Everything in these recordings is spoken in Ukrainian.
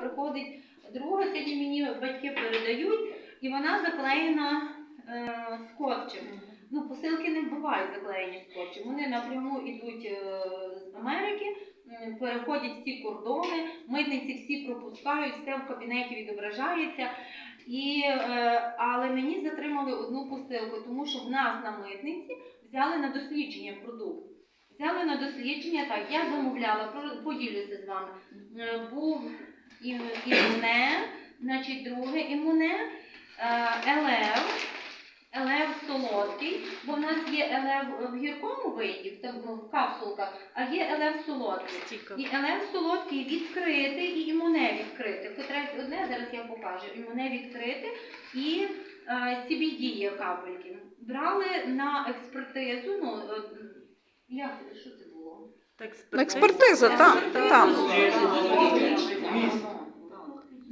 приходить друга, сьогодні мені батьки передають, і вона заклеєна е, скотчем. Ну, посилки не бувають заклеєні скотчем. Вони напряму йдуть е, з Америки, переходять всі кордони, митниці всі пропускають, все в кабінеті відображається. І, е, але мені затримали одну посилку, тому що в нас на митниці взяли на дослідження продукт. Взяли на дослідження, так, я замовляла, поділюся з вами. Е, Був імуне, значить, друге імуне, е, елев, елев солодкий, бо в нас є елев в гіркому виді, в, капсулках, а є елев солодкий. І елев солодкий відкритий і імуне відкрите. Котре одне зараз я покажу. Імуне відкрите і е, CBD є капельки. Брали на експертизу. Ну, е, як що це було? Експертиза, так, так.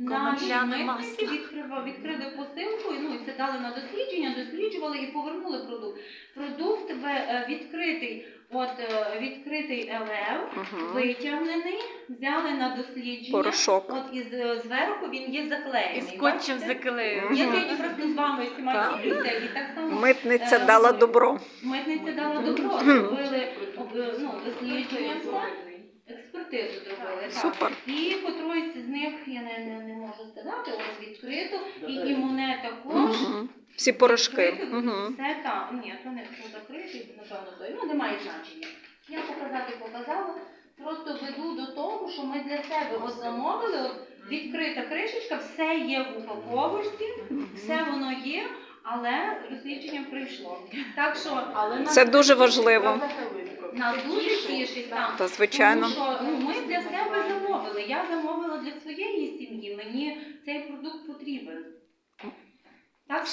Комедляне відкрива- відкрили посилку, і, ну, і це дали на дослідження, досліджували і повернули продукт. Продукт відкритий, от е, відкритий ЛФ, Мгм. витягнений, взяли на дослідження. Порошок. От із е, зверху він є заклеєний. І скотчем заклеїв. Я сьогодні просто з вами всіма ділюся, і так само Митниця Е, дала добро. митниця дала добро, зробили ну, дослідження, все, експертизу зробили. так. Супер. І котроїсь з них, я не, не, не можу сказати, ось відкрито, і імуне також. Мгм. Всі порошки. Мгм. Все там. Ні, то не то закритий, напевно, той. Ну, немає значення. Я показати показала. Просто веду до того, що ми для себе от замовили, от відкрита кришечка, все є в упаковочці, все воно є, але дослідження прийшло. Так що Це дуже важливо. нас дуже тішить там. Та звичайно. Тому що ну, ми для себе замовили. Я замовила для своєї сім'ї. Мені цей продукт потрібен.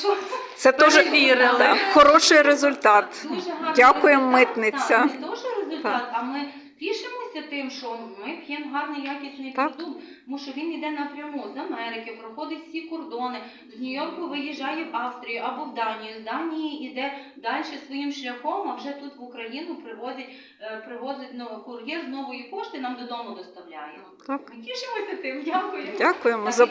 Так що Це дуже Перевірили. так, хороший результат. дуже гарний Дякуємо, результат. митниця. Так, не що результат, а ми тішимося тим, що ми п'ємо гарний якісний Так. продукт, тому що він йде напряму з Америки, проходить всі кордони. З Нью-Йорку виїжджає в Австрію або в Данію. З Данії йде далі своїм шляхом, а вже тут в Україну привозить, е, привозить ну, кур'єр з нової пошти, нам додому доставляє. Так. Ми тішимося тим. Дякую. Дякуємо Так, за